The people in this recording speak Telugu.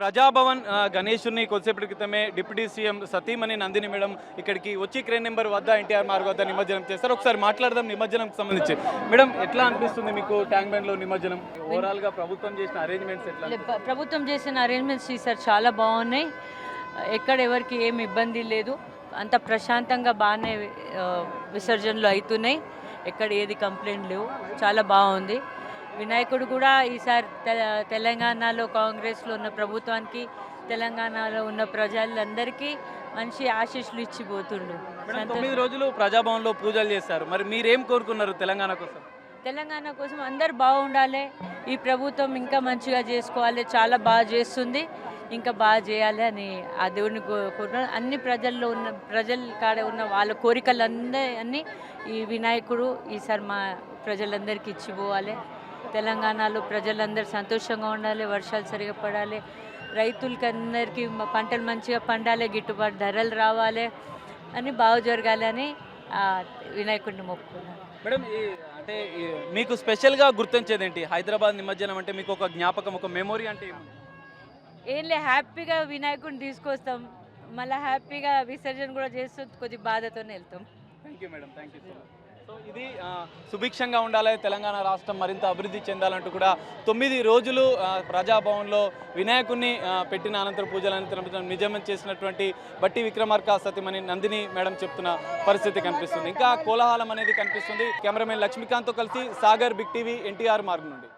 ప్రజాభవన్ ఆ, గణేశుని కొద్దిసేపటి క్రితమే డిప్యూటీ సీఎం సతీమణి నందిని మేడం ఇక్కడికి వచ్చి క్రేన్ నెంబర్ వద్ద ఎన్టీఆర్ మార్గ్ వద్ద నిమజ్జనం చేస్తారు. ఒకసారి మాట్లాడదాం నిమజ్జనంకి సంబంధించి. మేడం ఎట్లా అనిపిస్తుంది మీకు ట్యాంక్ బండ్లో నిమజ్జనం? ఓవరాల్గా ప్రభుత్వం చేసిన అరేంజ్మెంట్స్ ఎట్లా ప్రభుత్వం చేసిన అరేంజ్మెంట్స్ ఈసారి చాలా బాగున్నాయి. ఎక్కడ ఎవరికి ఏం ఇబ్బంది లేదు. అంత ప్రశాంతంగా బాగానే విసర్జనలు అవుతున్నాయి. ఎక్కడ ఏది కంప్లైంట్ లేవు. చాలా బాగుంది. వినాయకుడు కూడా ఈసారి తెలంగాణలో కాంగ్రెస్లో ఉన్న ప్రభుత్వానికి తెలంగాణలో ఉన్న ప్రజలందరికీ మంచి ఆశీస్సులు ఇచ్చిపోతుండు తొమ్మిది రోజులు ప్రజాభవన్లో పూజలు చేస్తారు మరి మీరేం కోరుకున్నారు తెలంగాణ కోసం? తెలంగాణ కోసం అందరు బాగుండాలి. ఈ ప్రభుత్వం ఇంకా మంచిగా చేసుకోవాలి. చాలా బాగా చేస్తుంది. ఇంకా బాగా చేయాలి అని ఆ దేవుడిని కో- కోరుతున్నాను అన్ని ప్రజల్లో ఉన్న ప్రజల కాడ ఉన్న వాళ్ళ కోరికలు అన్ని ఈ వినాయకుడు ఈసారి మా ప్రజలందరికీ ఇచ్చిపోవాలి. తెలంగాణలో ప్రజలందరూ సంతోషంగా ఉండాలి వర్షాలు సరిగా పడాలి. రైతులకి అందరికీ పంటలు మంచిగా పండాలి గిట్టుబాటు ధరలు రావాలి అని బాగా జరగాలి అని వినాయకుడిని మొక్కుకున్నాను. మేడం అంటే మీకు స్పెషల్గా గుర్తించేది ఏంటి హైదరాబాద్ నిమజ్జనం అంటే మీకు ఒక జ్ఞాపకం ఒక మెమొరీ అంటే ఏంలే హ్యాపీగా వినాయకుడిని తీసుకొస్తాం. మళ్ళీ హ్యాపీగా విసర్జన కూడా చేస్తూ కొద్ది బాధతోనే వెళ్తాం. Thank you madam thank you so much. So ఇది సుభిక్షంగా ఉండాలి. తెలంగాణ రాష్ట్రం మరింత అభివృద్ధి చెందాలంటూ కూడా తొమ్మిది రోజులు ప్రజాభవన్లో వినాయకుడిని పెట్టిన అనంతరం పూజల అనంతరం నిజమం చేసినటువంటి బట్టి విక్రమార్క సతీమణి నందిని మేడం చెప్తున్న పరిస్థితి కనిపిస్తుంది. ఇంకా కోలాహలం అనేది కనిపిస్తుంది. కెమెరామెన్ లక్ష్మీకాంత్తో కలిసి సాగర్ బిగ్ టీవీ ఎన్టీఆర్ మార్గం నుండి.